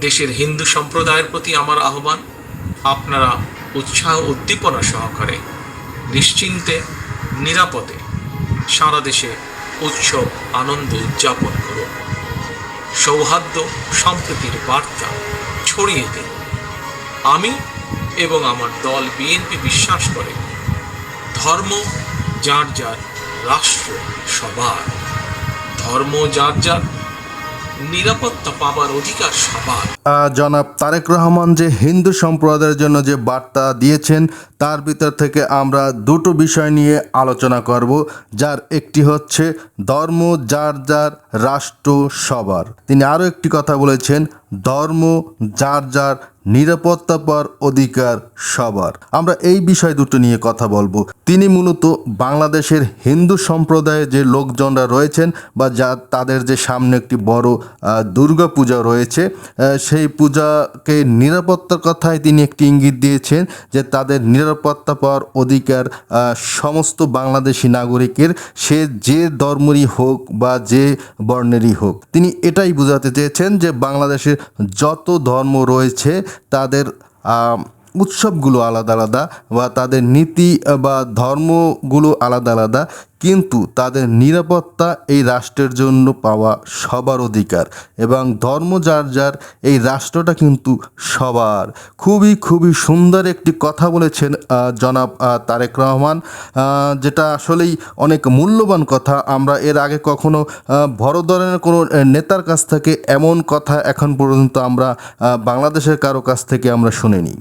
দেশের হিন্দু সম্প্রদায়ের প্রতি আমার আহ্বান, আপনারা উৎসাহ উদ্দীপনা সহকারে, নিশ্চিন্তে, নিরাপদে সারা দেশে উৎসব, আনন্দ উদযাপন করুন। সৌহার্দ্য, সম্প্রীতির বার্তা ছড়িয়ে দিন। আমি এবং আমার দল বিএনপি বিশ্বাস করে, ধর্ম যার যার রাষ্ট্র সবার। ধর্ম যার যার নিরাপত্তা পাবার অধিকার সবার। জনাব তারেক রহমান যে হিন্দু সম্প্রদায়ের জন্য যে বার্তা দিয়েছেন, তার ভিতর থেকে আমরা দুটো বিষয় নিয়ে আলোচনা করব, যার একটি হচ্ছে ধর্ম যার যার রাষ্ট্র সবার। তিনি আরও একটি কথা বলেছেন, ধর্ম যার যার নিরাপত্তা পাওয়ার অধিকার সবার। আমরা এই বিষয় দুটো নিয়ে কথা বলব। তিনি মূলত বাংলাদেশের হিন্দু সম্প্রদায়ে যে লোকজনরা রয়েছেন বা যা তাদের যে সামনে একটি বড় দুর্গা পূজা রয়েছে সেই পূজাকে নিরাপত্তার কথায় তিনি একটি ইঙ্গিত দিয়েছেন যে তাদের নিরাপত্তা পাওয়ার অধিকার সমস্ত বাংলাদেশি নাগরিকের, সে যে ধর্মেরই হোক বা যে বর্ণেরই হোক। তিনি এটাই বোঝাতে চেয়েছেন যে বাংলাদেশের যত ধর্ম রয়েছে তাদের আহ, উৎসবগুলো আলাদা আলাদা বা তাদের নীতি বা ধর্মগুলো আলাদা আলাদা, কিন্তু তাদের নিরাপত্তা এই রাষ্ট্রের জন্য পাওয়া সবার অধিকার এবং ধর্ম যার যার, এই রাষ্ট্রটা কিন্তু সবার। খুবই খুবই সুন্দর একটি কথা বলেছেন জনাব তারেক রহমান যেটা আসলেই অনেক মূল্যবান কথা। আমরা এর আগে কখনো বড় ধরনের কোনো নেতার কাছ থেকে এমন কথা এখন পর্যন্ত আমরা বাংলাদেশের কারও কাছ থেকে আমরা শুনিনি।